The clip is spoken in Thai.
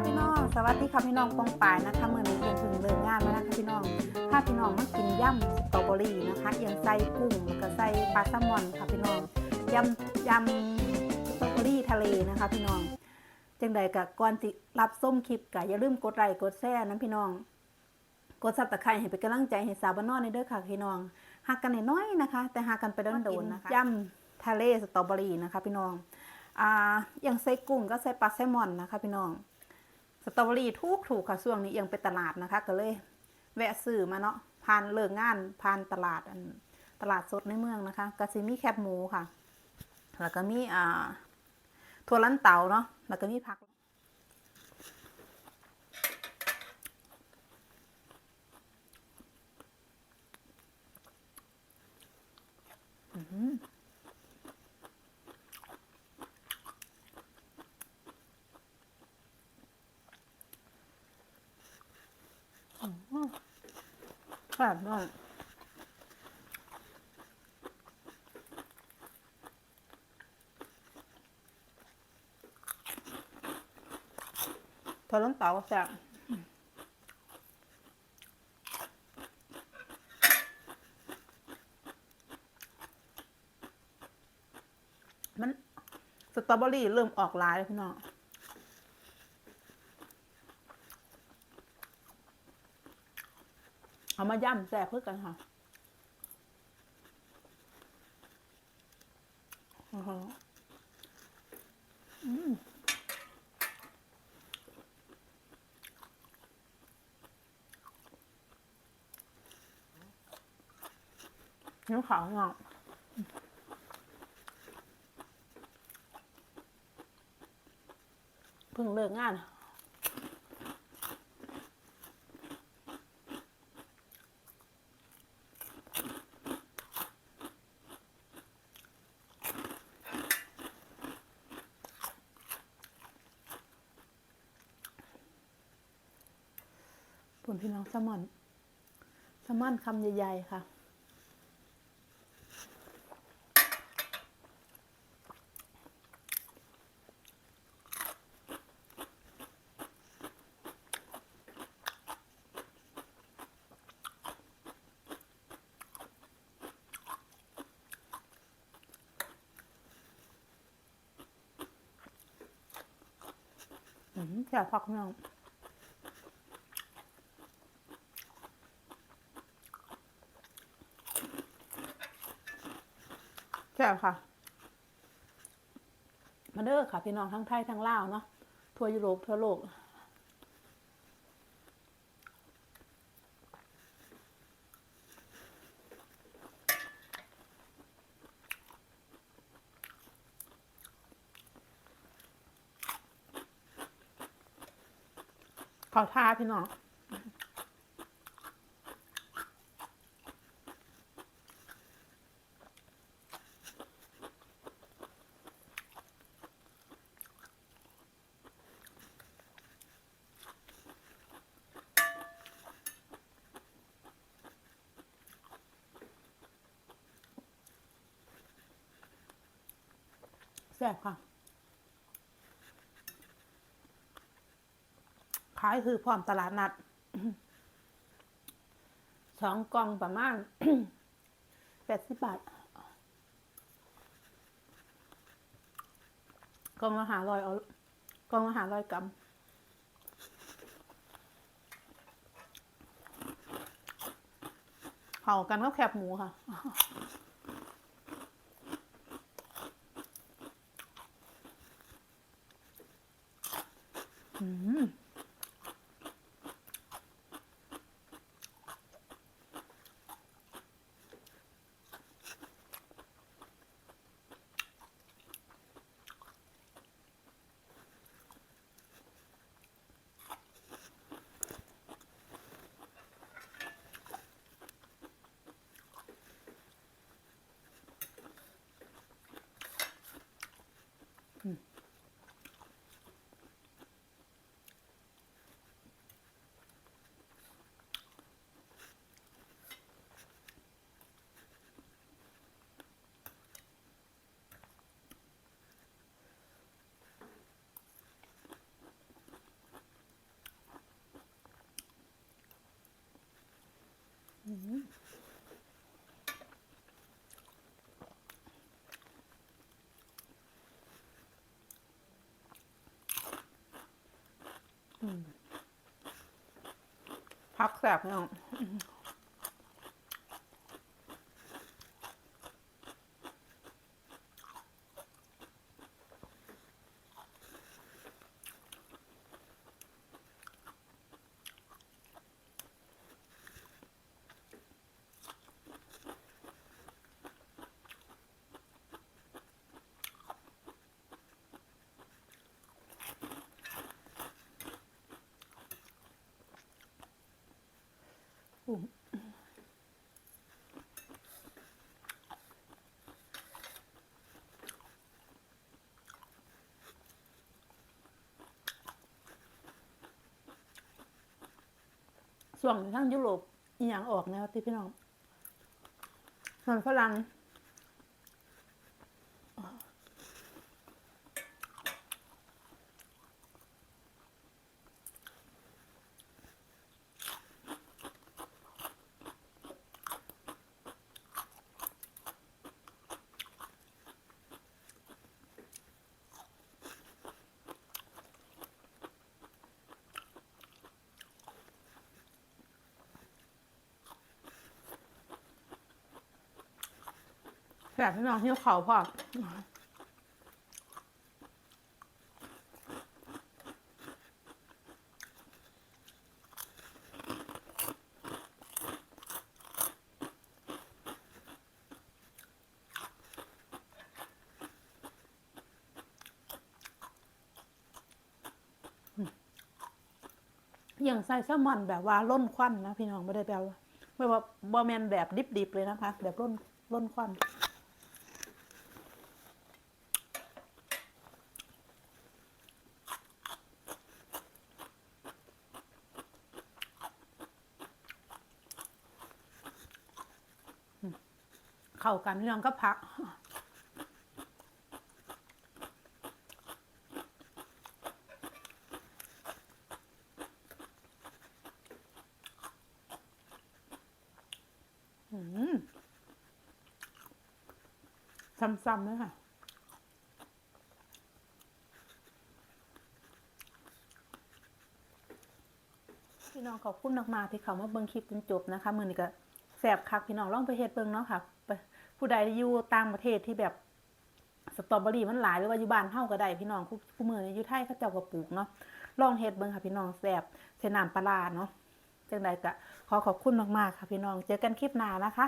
ค่ะพี่น้อง สวัสดีค่ะพี่น้องปองปายนะคะเมื่อนี้เอียงถึงเลิกงานแล้วนะคะพี่น้องถ้าพี่น้องมากินย่ำสตรอเบอรี่นะคะเอียงใส่กุ้งแล้วก็ใส่ปลาแซลมอนค่ะพี่น้องยำยำสตรอเบอรี่ทะเลนะคะ พี่น้องจังใดกับก่อนสิรับส้มคลิปก็อย่าลืมกดไลค์กดแชร์นะพี่น้อง กดซับตะไคร้ให้เป็นกำลังใจให้สาวบ้านนอกในเด้อค่ะพี่น้องหักกันน้อยๆนะคะ แต่หักกันไปโดนๆนะคะย่ำทะเลสตรอเบอรี่นะคะ พี่น้องอ่าอย่างใส่กุ้งก็ใส่ปลาแซลมอนนะคะ พี่น้องส ตรอเบอรี่ทุกถูกค่ะช่วงนี้ยังไปตลาดนะคะ ก็เลย แวะซื้อมาเนาะผ่านเลิกงานผ่านตลาดอันตลาดสดในเมืองนะคะก็ซิมีแคบหมูค่ะ แล้วก็มีอ่าถั่วลันเตาเนาะแล้วก็มีผัก อื้อหือ แบบนั้นถั่วลันเตาแซ่บมันสตรอเบอรี่เริ่มออกลายแล้วพี่น้อง เอามาย่ำแซ่บเพื่อกันค่ะอ้โหอืมเนื้อขาวงอกเพิ่งเลิกงาน ผลพี่น้องแซลมอนแซลมอนคำใหญ่ๆค่ะ อืมแซ่บพักน้อง แซ่บค่ะ มาเด้อค่ะ พี่น้องทั้งไทยทั้งลาวเนาะทั่วยุโรปทั่วโลก ขอท่าพี่น้อง แซ่บค่ะ ขายคือพร้อมตลาดนัด สองกล่องประมาณแปดสิบบาทกล่องละหาร้อยเอากล่องละหาร้อยกรัมเผากันก็แคบหมูค่ะ อื พักแสบเนี่ย ส่วนทั้งยุโรปอีหยังออกแนวที่พี่น้องส่วนฝรั่ง แสบพี่น้องที่เขาพออย่างใส่แซลมอนแบบว่าล้นควันนะพี่น้องไม่ได้แบบว่าไม่ว่าบอแมนแบบดิบๆเลยนะคะ แบบล้นล้นควัน เข้ากันพี่น้องก็พักอืมซ้ำๆเลยค่ะพี่น้องขอบคุณมากๆที่เขามาเบิ่งคลิปจนจบนะคะ มือนี้ก็ แสบคักพี่น้องลองไปเฮ็ดเบิ่งเนาะค่ะ ผู้ใดอยู่ต่างประเทศที่แบบสตรอเบอรี่มันหลายหรือว่าอยู่บ้านเฮาก็ได้พี่น้องผู้ผู้มือนี้อยู่ไทยเขาเจ้าก็ปลูกเนาะลองเฮ็ดเบิ่งค่ะพี่น้องแสบเสนามปลาร้าเนาะจังใดก็ขอขอบคุณมากๆค่ะพี่น้องเจอกันคลิปหน้านะคะ